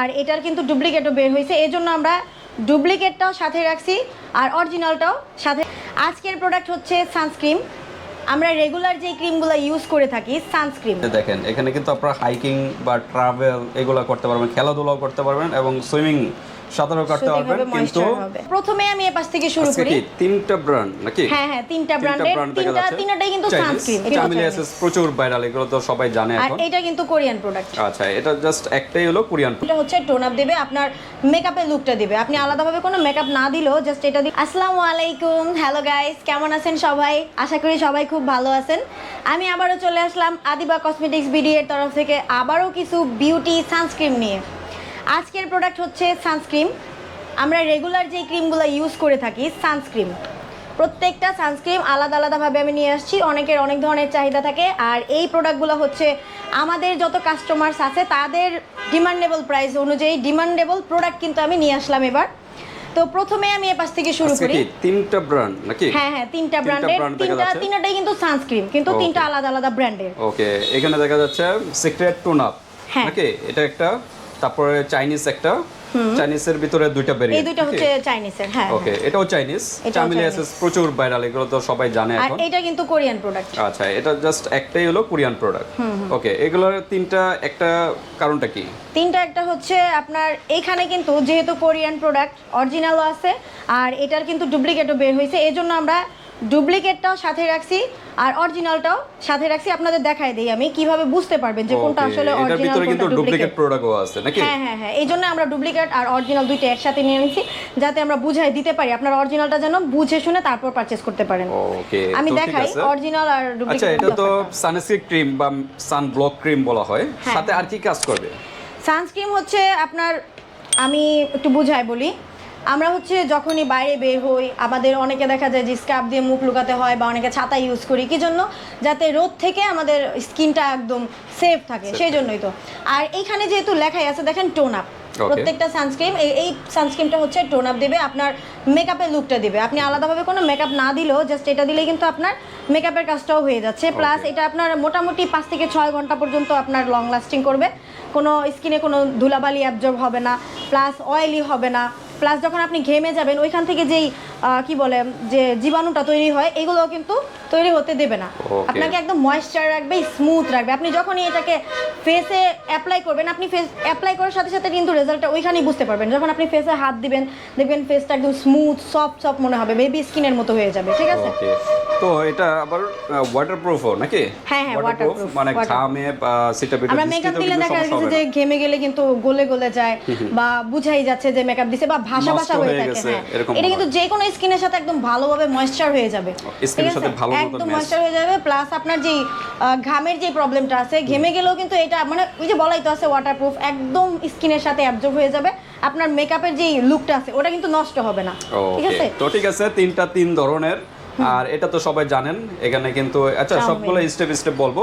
আর এটার কিন্তু ডুপ্লিকেটও বের হয়েছে। এই জন্য আমরা ডুপ্লিকেটটাও সাথে রাখছি আর অরিজিনালটাও সাথে। আজকের প্রোডাক্ট হচ্ছে সানস্ক্রিম আমরা রেগুলার যে ক্রিমগুলো ইউজ করে থাকি সানস্ক্রিন দেখেন, এখানে কিন্তু আপনারা হাইকিং বা ট্রাভেল এগুলো করতে পারবেন, খেলাধুলাও করতে পারবেন এবং সুইমিং সাঁতারও করতে পারবেন কিন্তু প্রথমে আমি এপাশ থেকে শুরু করি। তিনটা ব্র্যান্ড নাকি? হ্যাঁ হ্যাঁ তিনটা ব্র্যান্ডের তিনটা তিনটাই কিন্তু সানস্ক্রিন Chameli Essence প্রচুর ভাইরাল এগুলো তো সবাই জানে এখন। আর এটা কিন্তু কোরিয়ান প্রোডাক্ট আচ্ছা এটা জাস্ট একটাই হলো কোরিয়ান এটা হচ্ছে টোন আপ দেবে আপনার মেকআপের লুকটা দিবে। আপনি আলাদাভাবে কোনো মেকআপ না দিলেও জাস্ট এটা দিবে আসসালামু আলাইকুম হ্যালো গাইস কেমন আছেন সবাই? আশা করি সবাই খুব ভালো আছেন। আমি আবারও চলে আসলাম আদিবা কসমেটিক্স বিডি এর তরফ থেকে আবারও কিছু বিউটি সানস্ক্রিন নিয়ে। আজকের প্রোডাক্ট হচ্ছে সানস্ক্রিন আমরা রেগুলার যে ক্রিমগুলো ইউজ করে থাকি সানস্ক্রিন প্রত্যেকটা সানস্ক্রিন আলাদা আলাদাভাবে আমি নিয়ে আসছি। অনেকের অনেক ধরনের চাহিদা থাকে। আর এই প্রোডাক্টগুলো হচ্ছে আমাদের যত কাস্টমার্স আছে তাদের ডিমান্ডেবল প্রাইস অনুযায়ী ডিমান্ডেবল প্রোডাক্ট কিন্তু আমি নিয়ে আসলাম এবার। তো প্রথমে আমি এ পাশ থেকে শুরু করি। তিনটা ব্র্যান্ড নাকি? হ্যাঁ হ্যাঁ তিনটা ব্র্যান্ডের তিনটা? তিনটাই কিন্তু সানস্ক্রিন কিন্তু তিনটা আলাদা আলাদা ব্র্যান্ডের ওকে এখানে দেখা যাচ্ছে সিক্রেট টোন আপ হ্যাঁ। নাকি? এটা একটা তারপরে চাইনিজ একটা। চাইনিজের ভিতরে দুইটা বেরিয়ে এই দুইটা হচ্ছে চাইনিজের হ্যাঁ ওকে এটাও চাইনিজ চামিলি। এসেস প্রচুর ভাইরাল এগুলো তো সবাই জানে আর এখন। এটা কিন্তু কোরিয়ান প্রোডাক্ট আচ্ছা এটা জাস্ট একটাই হলো কোরিয়ান প্রোডাক্ট ওকে এগুলোর তিনটা একটা কারণটা কি? তিনটা একটা হচ্ছে আপনার এখানে কিন্তু যেহেতু কোরিয়ান প্রোডাক্ট অরিজিনালও আছে আর এটার কিন্তু ডুপ্লিকেটও বের হয়েছে। এই জন্য আমরা ডুপ্লিকেটটাও সাথে রাখছি আর অরিজিনালটাও সাথে রাখছি। আপনাদের দেখাই দিই আমি কীভাবে বুঝতে পারবেন যে কোনটা আসলে অরিজিনাল ভিতরে কিন্তু ডুপ্লিকেট প্রোডাক্টও আছে নাকি? হ্যাঁ হ্যাঁ হ্যাঁ এই জন্য আমরা ডুপ্লিকেট আর অরিজিনাল দুইটা একসাথে নিয়ে নিচ্ছি যাতে আমরা বুঝাই দিতে পারি আপনার অরিজিনালটা যেন বুঝে শুনে তারপর পারচেজ করতে পারেন। ওকে আমি দেখাই অরিজিনাল আর ডুপ্লিকেট আচ্ছা এটা তো সানস্ক্রিন ক্রিম বা সান ব্লক ক্রিম বলা হয়। হ্যাঁ। সাথে আর কি কাজ করবে? সানস্ক্রিন হচ্ছে আপনার আমি একটু বুঝাই বলি আমরা হচ্ছে যখনই বাইরে বের হই আমাদের অনেকে দেখা যায় যে স্কার্ফ দিয়ে মুখ লুকাতে হয় বা অনেকে ছাতা ইউজ করি। কি জন্য? যাতে রোদ থেকে আমাদের স্কিনটা একদম সেফ থাকে সেই জন্যই তো। আর এইখানে যেহেতু লেখাই আছে দেখেন টোন আপ প্রত্যেকটা সানস্ক্রিন এই এই সানস্ক্রিনটা হচ্ছে টোন আপ দেবে আপনার মেকআপের লুকটা দেবে। আপনি আলাদাভাবে কোনো মেকআপ না দিলেও জাস্ট এটা দিলেই কিন্তু আপনার মেকআপের কাজটাও হয়ে যাচ্ছে। প্লাস এটা আপনার মোটামুটি পাঁচ থেকে ছয় ঘণ্টা পর্যন্ত আপনার লং লাস্টিং করবে। কোনো স্কিনে কোনো ধুলাবালি অ্যাবজর্ব হবে না। প্লাস অয়েলি হবে না। প্লাস যখন আপনি ঘেমে যাবেন ওইখান থেকে যেই কি বলে যে জীবাণুটা তৈরি হয় এগুলো কিন্তু তৈরি হতে দেবে না। আপনাকে একদম ময়েশ্চার রাখবে স্মুথ রাখবে। আপনি যখনই এটাকে ফেসে অ্যাপ্লাই করবেন আপনি ফেস অ্যাপ্লাই করার সাথে সাথে কিন্তু রেজাল্টটা ওইখানেই বুঝতে পারবেন। যখন আপনি ফেসে হাত দিবেন দেখবেন ফেসটা একদম স্মুথ সফট সফট মনে হবে। বেবি স্কিনের মতো হয়ে যাবে ঠিক আছে? তো এটা আবার ওয়াটারপ্রুফও নাকি? হ্যাঁ, হ্যাঁ, waterproof, মানে। ঘামে সিটা পিটা আমরা মেকআপ দিলে দেখা যাচ্ছে যে ঘেমে গেলে কিন্তু গলে গলে যায় বা বুঝাই যাচ্ছে যে মেকআপ দিছে বা ভাষা ভাষা হয়ে হয়ে থাকে হ্যাঁ। এটা কিন্তু যে কোনো স্কিনের সাথে একদম ভালোভাবে ময়েশ্চার হয়ে যাবে। এর সাথে ভালো একদম। ময়েশ্চার হয়ে যাবে প্লাস আপনার আহ, ঘামের যে প্রবলেমটা আছে ঘেমে গেলেও কিন্তু এটা মানে ওই যে বলাই তো আছে ওয়াটারপ্রুফ একদম স্কিনের সাথে অ্যাবজর্ব হয়ে যাবে। আপনার মেকআপের যেই লুকটা আছে ওটা কিন্তু নষ্ট হবে না। ঠিক আছে? তো ঠিক আছে তিনটা তিন ধরনের। আর এটা তো সবাই জানেন এখানে কিন্তু আচ্ছা। সবগুলো স্টেপ স্টেপ বলব।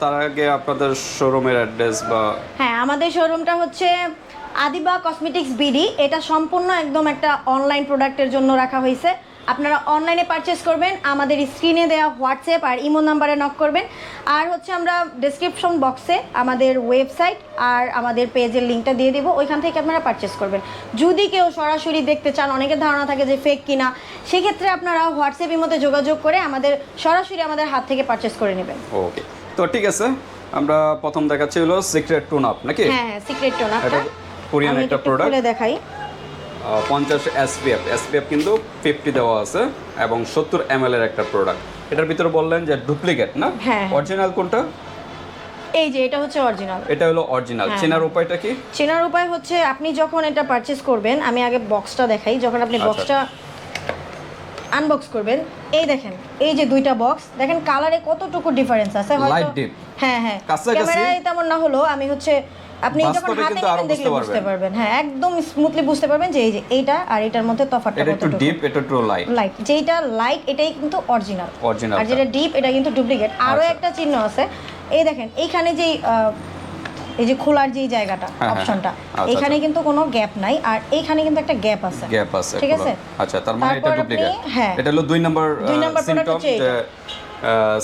তার আগে আপনাদের শোরুমের অ্যাড্রেস বা হ্যাঁ আমাদের শোরুমটা হচ্ছে আদিবা কসমেটিক্স বিডি এটা সম্পূর্ণ একদম একটা অনলাইন প্রোডাক্টের জন্য রাখা হয়েছে। আপনারা অনলাইনে পারচেস করবেন আমাদের স্ক্রিনে দেওয়া হোয়াটসঅ্যাপ আর ইমো নাম্বারে নক করবেন। আর হচ্ছে আমরা ডেসক্রিপশন বক্সে আমাদের ওয়েবসাইট আর আমাদের পেজের লিঙ্কটা দিয়ে দেবো ওইখান থেকে আপনারা পারচেস করবেন। যদি কেউ সরাসরি দেখতে চান অনেকের ধারণা থাকে যে ফেক কিনা সেক্ষেত্রে আপনারা হোয়াটসঅ্যাপ ইমোতে যোগাযোগ করে আমাদের সরাসরি আমাদের হাত থেকে পারচেস করে নেবেন। ওকে তো ঠিক আছে আমরা প্রথম দেখাচ্ছি হলো সিক্রেট টোন আপ নাকি? হ্যাঁ হ্যাঁ সিক্রেট টোনারটা এটা কোরিয়ান আমি একটা প্রোডাক্ট দেখাই। পঞ্চাশ এসপিএফ এসপিএফ কিন্তু ফিফটি দেওয়া আছে এবং সত্তর এম এর একটা প্রোডাক্ট এটার ভিতরে বললেন যে ডুপ্লিকেট না? হ্যাঁ। অরিজিনাল কোনটা? এই যে এটা হচ্ছে অরিজিনাল এটা হলো অরিজিনাল হ্যাঁ। চেনার উপায়টা কি? চেনার উপায় হচ্ছে আপনি যখন এটা পারচেজ করবেন আমি আগে বক্সটা দেখাই। যখন আপনি আচ্ছা। বক্সটা আনবক্স করবেন এই দেখেন এই যে দুইটা বক্স দেখেন কালারে কতটুকু ডিফারেন্স আছে হয়তো হ্যাঁ হ্যাঁ। ক্যামেরায় তেমন না হলো আমি হচ্ছে আপনি যখন হাতে নেবেন দেখলে বুঝতে পারবেন। হ্যাঁ একদম স্মুথলি বুঝতে পারবেন যে এই যে এইটা আর এটার মধ্যে তফাৎটা এটা একটু ডিপ এটা একটু লাইট লাইট যেটা লাইট এটাই কিন্তু অরিজিনাল Original আর যেটা ডিপ এটা কিন্তু ডুপ্লিকেট আরও আচ্ছা। একটা চিহ্ন আছে। এই দেখেন এইখানে যেই আহ, এই যে খোলার যেই জায়গাটা হ্যাঁ, হ্যাঁ, অপশনটা আচ্ছা, এখানে আচ্ছা। কিন্তু কোনো গ্যাপ নাই। আর এইখানে কিন্তু একটা গ্যাপ আছে। গ্যাপ আছে ঠিক আছে? আচ্ছা তার মানে এটা ডুপ্লিকেট হ্যাঁ। এটা হলো দুই নাম্বার দুই নাম্বার product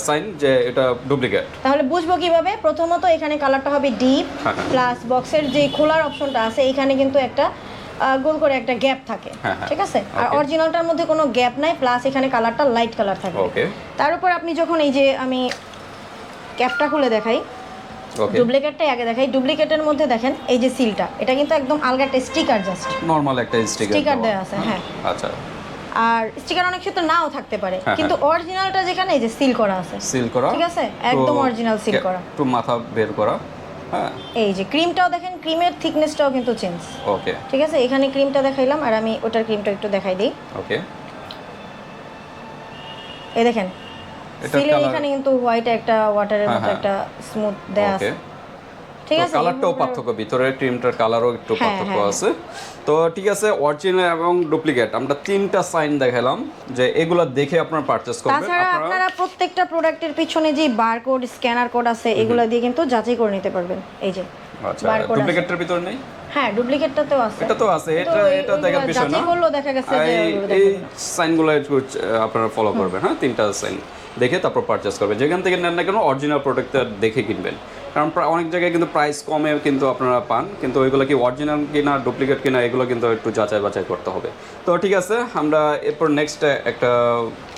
সাইন যে এটা ডুপ্লিকেট তাহলে বুঝব কীভাবে? প্রথমত এখানে কালারটা হবে ডিপ। প্লাস বক্সের যে খোলার অপশনটা আছে এখানে কিন্তু একটা গোল করে একটা গ্যাপ থাকে। হ্যাঁ, হ্যাঁ। ঠিক আছে? আর অরিজিনালটার মধ্যে কোনো গ্যাপ নাই প্লাস এখানে কালারটা লাইট কালার থাকে ওকে তার উপর আপনি যখন এই যে আমি ক্যাপটা খুলে দেখাই ওকে ডুপ্লিকেটটা আগে দেখাই ডুপ্লিকেটের মধ্যে দেখেন এই যে সিলটা এটা কিন্তু একদম আলগা একটা স্টিকার জাস্ট নর্মাল একটা স্টিকার Sticker দেয়া আছে, হ্যাঁ। আচ্ছা। আর স্টিকার অনেক ক্ষেত্রে নাও থাকতে পারে। হ্যাঁ, কিন্তু অরিজিনালটা যেখানে এই যে সিল করা আছে। সিল করা। ঠিক আছে? একদম original seal করা। একটু মাথা বের করা। হ্যাঁ। এই যে ক্রিমটাও দেখেন ক্রিমের থিকনেসটাও কিন্তু চেঞ্জ ওকে ঠিক আছে? এখানে ক্রিমটা দেখাইলাম আর আমি ওটার ক্রিমটা একটু দেখাই দিই। ওকে এই দেখেন সিলের এখানে কিন্তু হোয়াইট একটা ওয়াটারের হ্যাঁ, মতো হ্যাঁ। একটা স্মুথ দেয়া আছে। ঠিক আছে? কালারটাও পার্থক্য ভিতরের ক্রিমটার কালারও একটু হ্যাঁ, পার্থক্য হ্যাঁ। আছে। তো ঠিক আছে অরিজিনাল এবং ডুপ্লিকেট আমরা তিনটা সাইন দেখালাম যে এগুলা দেখে আপনারা পারচেজ করবেন। তাছাড়া আপনারা আপনারা প্রত্যেকটা প্রোডাক্টের পিছনে যে বারকোড স্ক্যানার কোড আছে এগুলো দিয়ে কিন্তু যাচাই করে নিতে পারবেন। এই যে আচ্ছা। ডুপ্লিকেটের ভিতর নেই? হ্যাঁ আছে। এটা তো আছে এটা এটা দেখার বিষয় না। যাচাই দেখা গেছে যে এই-। সাইনগুলো আপনারা ফলো করবেন হ্যাঁ? তিনটা সাইন দেখে তারপর পারচেস করবেন। যেখান থেকে নেন না কেন অরিজিনাল প্রোডাক্টটা দেখে কিনবেন। কারণ অনেক জায়গায় কিন্তু প্রাইস কমে কিন্তু আপনারা পান। কিন্তু ওইগুলো কি অরিজিনাল কিনা ডুপ্লিকেট কিনা এগুলো কিন্তু একটু যাচাই বাছাই করতে হবে। তো ঠিক আছে আমরা এরপর নেক্সট একটা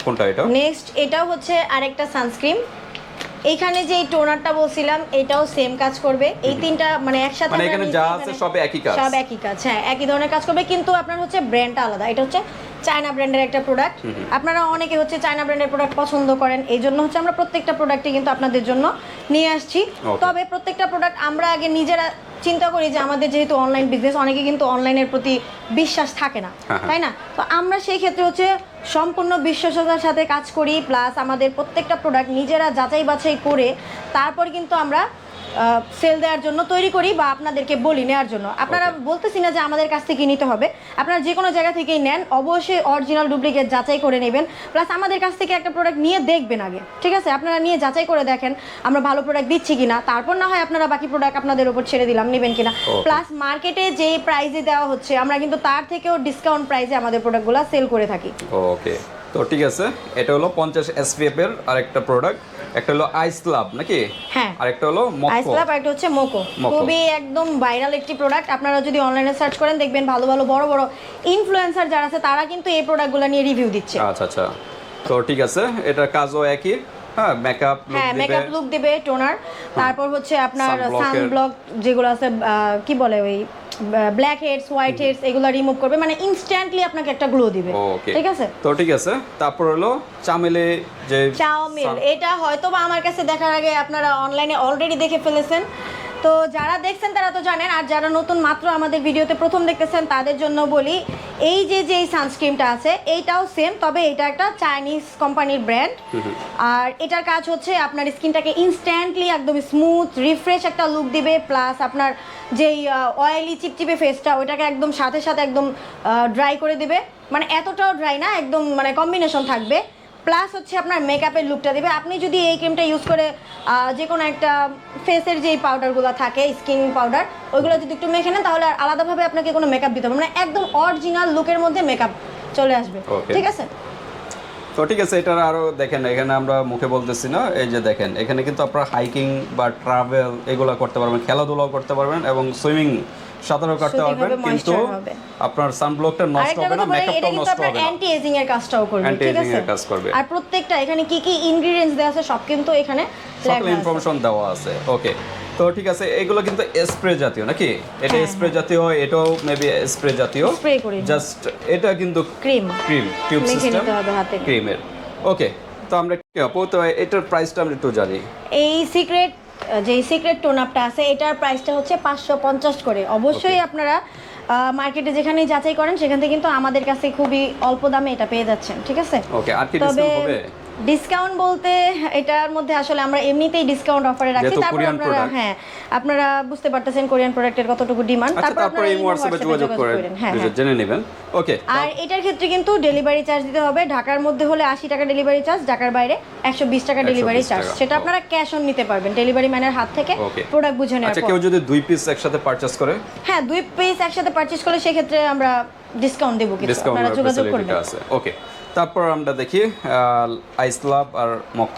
কোনটা এটা? নেক্সট এটাও হচ্ছে আরেকটা সানস্ক্রিন এইখানে যে এই টোনারটা বলছিলাম এটাও সেম কাজ করবে। এই তিনটা মানে একসাথে মানে এখানে যা আছে সব একই কাজ। সব একই কাজ হ্যাঁ একই ধরনের কাজ করবে। কিন্তু আপনার হচ্ছে ব্র্যান্ডটা আলাদা। এটা হচ্ছে চায়না ব্র্যান্ডের একটা প্রোডাক্ট আপনারা অনেকে হচ্ছে চায়না ব্র্যান্ডের প্রোডাক্ট পছন্দ করেন এই জন্য হচ্ছে আমরা প্রত্যেকটা প্রোডাক্টই কিন্তু আপনাদের জন্য নিয়ে আসছি। তবে প্রত্যেকটা প্রোডাক্ট আমরা আগে নিজেরা চিন্তা করি যে আমাদের যেহেতু অনলাইন বিজনেস অনেকে কিন্তু অনলাইনের প্রতি বিশ্বাস থাকে না হ্যাঁ, হ্যাঁ। তাই না? তো আমরা সেই ক্ষেত্রে হচ্ছে সম্পূর্ণ বিশ্বাসতার সাথে কাজ করি প্লাস আমাদের প্রত্যেকটা প্রোডাক্ট নিজেরা যাচাই বাছাই করে তারপর কিন্তু আমরা সেল দেওয়ার জন্য তৈরি করি বা আপনাদেরকে বলি নেওয়ার জন্য। আপনারা বলতেছি না যে আমাদের কাছ থেকে নিতে হবে। আপনারা যে কোনো জায়গা থেকেই নেন অবশ্যই অরিজিনাল ডুপ্লিকেট যাচাই করে নেবেন। প্লাস আমাদের কাছ থেকে একটা প্রোডাক্ট নিয়ে দেখবেন আগে ঠিক আছে? আপনারা নিয়ে যাচাই করে দেখেন আমরা ভালো প্রোডাক্ট দিচ্ছি কিনা। তারপর না হয় আপনারা বাকি প্রোডাক্ট আপনাদের উপর ছেড়ে দিলাম নেবেন কিনা. প্লাস মার্কেটে যেই প্রাইসে দেওয়া হচ্ছে আমরা কিন্তু তার থেকেও ডিসকাউন্ট প্রাইজে আমাদের প্রোডাক্টগুলো সেল করে থাকি। ওকে তো ঠিক আছে এটা হলো পঞ্চাশ এসপিএফ এর আরেকটা প্রোডাক্ট একটা হলো আইস ক্লাব নাকি? হ্যাঁ। আরেকটা হলো আইস মক্কো ক্লাব একটা হচ্ছে মোকো মোকো। খুবই একদম ভাইরাল একটি প্রোডাক্ট আপনারা যদি অনলাইনে সার্চ করেন দেখবেন ভালো ভালো বড় বড় ইনফ্লুয়েন্সার যারা আছে তারা কিন্তু এই প্রোডাক্টগুলো নিয়ে রিভিউ দিচ্ছে। আচ্ছা আচ্ছা। তো ঠিক আছে এটার কাজও একই। হ্যাঁ মেকআপ হ্যাঁ মেকআপ লুক দিবে টোনার তারপর হচ্ছে আপনার সানব্লক যেগুলো আছে কি বলে ওই ব্ল্যাক হেডস হোয়াইট হেডস এগুলো রিমুভ করবে মানে ইনস্ট্যান্টলি আপনাকে একটা গ্লো দিবে। ঠিক আছে? তো ঠিক আছে তারপর হলো চামেলে যে চাওমিল এটা হয়তো বা আমার কাছে দেখার আগে আপনারা অনলাইনে অলরেডি দেখে ফেলেছেন। তো যারা দেখছেন তারা তো জানেন আর যারা নতুন মাত্র আমাদের ভিডিওতে প্রথম দেখতেছেন তাদের জন্য বলি এই যে যে সানস্ক্রিনটা আছে এইটাও সেম তবে এটা একটা চাইনিজ কোম্পানির ব্র্যান্ড আর এটার কাজ হচ্ছে আপনার স্কিনটাকে ইনস্ট্যান্টলি একদম স্মুথ রিফ্রেশ একটা লুক দিবে প্লাস আপনার যেই অয়েলি চিপচিপে ফেসটা ওইটাকে একদম সাথে সাথে একদম ড্রাই করে দিবে। মানে এতটাও ড্রাই না একদম মানে কম্বিনেশন থাকবে। প্লাস হচ্ছে আপনার মেকআপের লুকটা দেবে। আপনি যদি এই ক্রিমটা ইউজ করে যে কোনো একটা ফেসের যেই পাউডারগুলো থাকে স্কিন পাউডার ওইগুলো যদি একটু মেখে নেন তাহলে আর আলাদাভাবে আপনাকে কোনো মেকআপ দিতে হবে মানে একদম অরিজিনাল লুকের মধ্যে মেকআপ চলে আসবে। ঠিক আছে? তো ঠিক আছে এটার আরও দেখেন এখানে আমরা মুখে বলতেছি না এই যে দেখেন এখানে কিন্তু আপনারা হাইকিং বা ট্রাভেল এগুলো করতে পারবেন খেলাধুলাও করতে পারবেন এবং সুইমিং সাঁতারও করতে পারবেন হবে, কিন্তু আপনার সানব্লকটা নষ্ট হবে না মেকআপটাও নষ্ট হবে না। অ্যান্টি এজিং এর কাজটাও করবে ঠিক আছে? এর কাজ করবে। আর প্রত্যেকটা এখানে কি কি ইনগ্রেডিয়েন্টস দেওয়া আছে সব কিন্তু এখানে সকল ইনফরমেশন দেওয়া আছে। ওকে তো ঠিক আছে এগুলো কিন্তু স্প্রে জাতীয় নাকি? এটা হ্যাঁ, স্প্রে জাতীয় এটাও মেবি স্প্রে জাতীয়। Spray করি। জাস্ট এটা কিন্তু ক্রিম ক্রিম টিউব সিস্টেম। ক্রিমের ওকে তো আমরা কি আপু তো এটার প্রাইসটা আমরা একটু জানি। এই সিক্রেট যে সিক্রেট টোন আপটা আছে এটার প্রাইসটা হচ্ছে পাঁচশো পঞ্চাশ করে। অবশ্যই আপনারা মার্কেটে যেখানেই যাচাই করেন সেখান থেকে কিন্তু আমাদের কাছে খুবই অল্প দামে এটা পেয়ে যাচ্ছেন ঠিক আছে? ওকে আর কি তবে ডিসকাউন্ট হবে? ডিসকাউন্ট বলতে এটার মধ্যে আসলে আমরা এমনিতেই ডিসকাউন্ট অফারে রাখছি যেহেতু তারপর আপনারা হ্যাঁ আপনারা বুঝতে পারতেছেন কোরিয়ান প্রোডাক্টের কতটুকু ডিমান্ড তারপর তারপরে এই হোয়াটসঅ্যাপে যোগাযোগ করেন। হ্যাঁ হ্যাঁ। জেনে নেবেন। ওকে আর এটার ক্ষেত্রে কিন্তু ডেলিভারি চার্জ দিতে হবে। ঢাকার মধ্যে হলে আশি টাকা ডেলিভারি চার্জ ঢাকার বাইরে একশো বিশ টাকা ডেলিভারি চার্জ সেটা আপনারা ক্যাশ অন নিতে পারবেন। ডেলিভারি ম্যানের হাত থেকে প্রোডাক্ট বুঝে নেওয়ার আচ্ছা। কেউ যদি দুই পিস একসাথে পারচেজ করে? হ্যাঁ দুই পিস একসাথে পারচেজ করলে সেক্ষেত্রে আমরা ডিসকাউন্ট দেবো কিছু। আপনারা যোগাযোগ করবেন। ওকে তারপর আমরা দেখি আইস লাভ আর মক্ক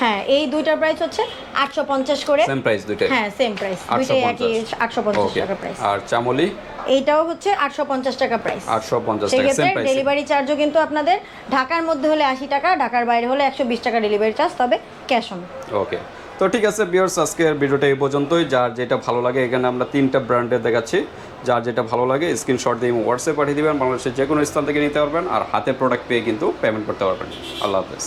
হ্যাঁ এই দুইটার প্রাইস হচ্ছে আটশো পঞ্চাশ করে। সেম প্রাইস দুইটাই? হ্যাঁ সেম প্রাইস দুইটা দুইটাই একই পঞ্চাশ। আটশো পঞ্চাশ ওকে টাকা প্রাইস আর চামলি? এইটাও হচ্ছে আটশো পঞ্চাশ টাকা প্রাইস আটশো পঞ্চাশ টাকা সেক্ষেত্রে সেম প্রাইস ডেলিভারি চার্জও কিন্তু আপনাদের ঢাকার মধ্যে হলে আশি টাকা ঢাকার বাইরে হলে একশো বিশ টাকা ডেলিভারি চার্জ তবে ক্যাশ অন ওকে তো ঠিক আছে বিয়ার্স আজকের ভিডিওটা এই পর্যন্তই। যার যেটা ভালো লাগে, এখানে আমরা তিনটা ব্র্যান্ডের দেখাচ্ছি। যার যেটা ভালো লাগে স্ক্রিনশট দিয়ে হোয়াটসঅ্যাপ পাঠিয়ে দেবেন। বাংলাদেশের যে কোনো স্থান থেকে নিতে পারবেন। আর হাতে প্রোডাক্ট পেয়ে কিন্তু পেমেন্ট করতে পারবেন। আল্লাহ হাফেজ।